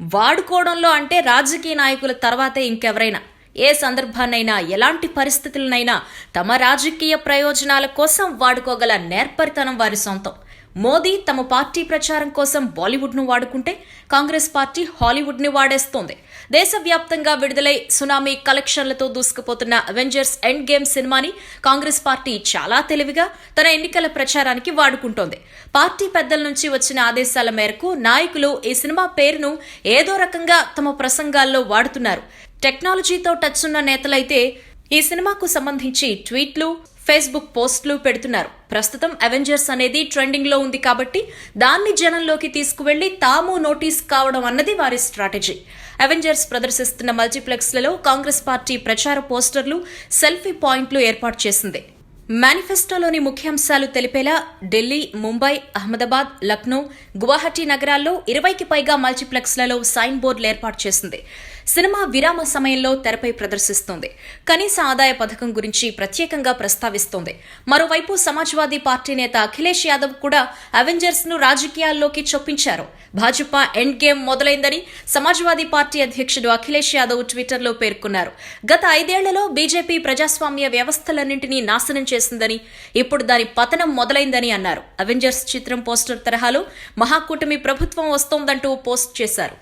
వాడుకోవడంలో అంటే రాజకీయ నాయకుల తర్వాతే ఇంకెవరైనా. ఏ సందర్భాన్నైనా ఎలాంటి పరిస్థితులనైనా తమ రాజకీయ ప్రయోజనాల కోసం వాడుకోగల నేర్పరితనం వారి సొంతం. మోదీ తమ పార్టీ ప్రచారం కోసం బాలీవుడ్ను వాడుకుంటే కాంగ్రెస్ పార్టీ హాలీవుడ్ని వాడేస్తోంది. దేశవ్యాప్తంగా విడుదలై సునామీ కలెక్షన్లతో దూసుకుపోతున్న అవెంజర్స్ ఎండ్ గేమ్ సినిమాని కాంగ్రెస్ పార్టీ చాలా తెలివిగా తన ఎన్నికల ప్రచారానికి వాడుకుంటోంది. పార్టీ పెద్దల నుంచి వచ్చిన ఆదేశాల మేరకు నాయకులు ఈ సినిమా పేరును ఏదో రకంగా తమ ప్రసంగాల్లో వాడుతున్నారు. టెక్నాలజీతో టచ్ ఉన్న నేతలైతే ఈ సినిమాకు సంబంధించి ట్వీట్లు ఫేస్బుక్ పోస్టులు పెడుతున్నారు. ప్రస్తుతం అవెంజర్స్ అనేది ట్రెండింగ్లో ఉంది కాబట్టి దాన్ని జనంలోకి తీసుకువెళ్ళి తాము నోటీస్ కావడం అన్నది వారి స్ట్రాటజీ. అవెంజర్స్ ప్రదర్శిస్తున్న మల్టీప్లెక్స్లలో కాంగ్రెస్ పార్టీ ప్రచార పోస్టర్లు సెల్ఫీ పాయింట్లు ఏర్పాటు చేసింది. మేనిఫెస్టోలోని ముఖ్యాంశాలు తెలిపేలా ఢిల్లీ ముంబై అహ్మదాబాద్ లక్నో గువాహటి నగరాల్లో ఇరవైకి పైగా మల్టీప్లెక్స్లలో సైన్ బోర్డులు ఏర్పాటు చేసింది. సినిమా విరామ సమయంలో తెరపై ప్రదర్శిస్తోంది. కనీస ఆదాయ పథకం గురించి ప్రత్యేకంగా ప్రస్తావిస్తోంది. మరోవైపు సమాజ్వాదీ పార్టీ నేత అఖిలేష్ యాదవ్ కూడా అవెంజర్స్ను రాజకీయాల్లోకి చొప్పించారు. భాజపా ఎండ్ గేమ్ మొదలైందని సమాజ్వాదీ పార్టీ అధ్యక్షుడు అఖిలేష్ యాదవ్ ట్విట్టర్లో పేర్కొన్నారు. గత ఐదేళ్ళలో బీజేపీ ప్రజాస్వామ్య వ్యవస్థలన్నింటినీ నాశనం చేసిందని ఇప్పుడు దాని పతనం మొదలైందని అన్నారు. అవెంజర్స్ చిత్రం పోస్టర్ తరహాలో మహాకూటమి ప్రభుత్వం వస్తోందంటూ పోస్ట్ చేశారు.